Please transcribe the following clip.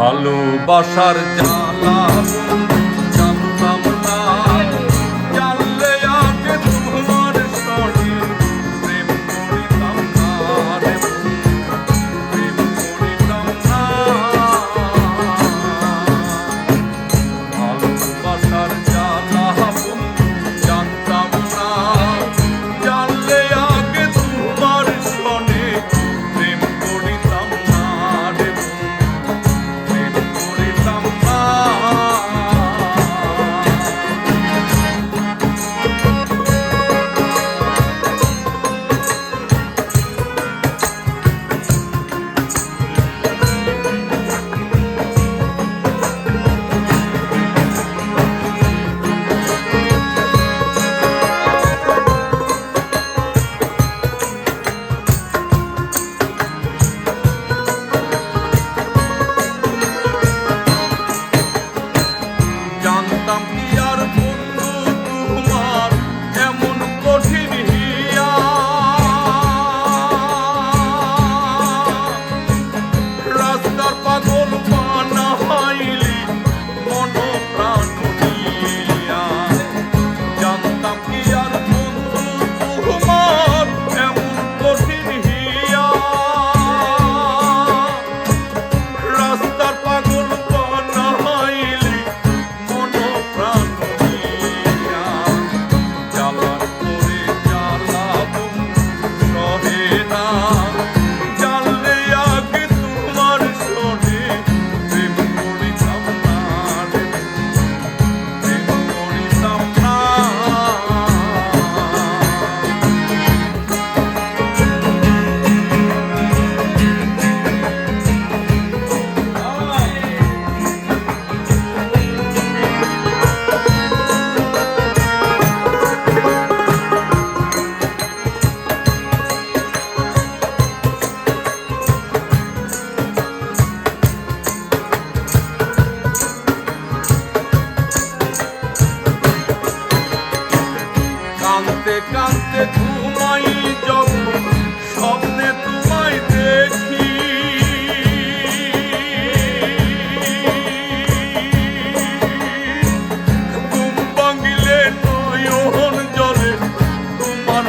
ভালোবাসার জ্বালা। একান্তে ঘুমাই যখন স্বপ্নে তোমায় দেখি। ঘুম তোমার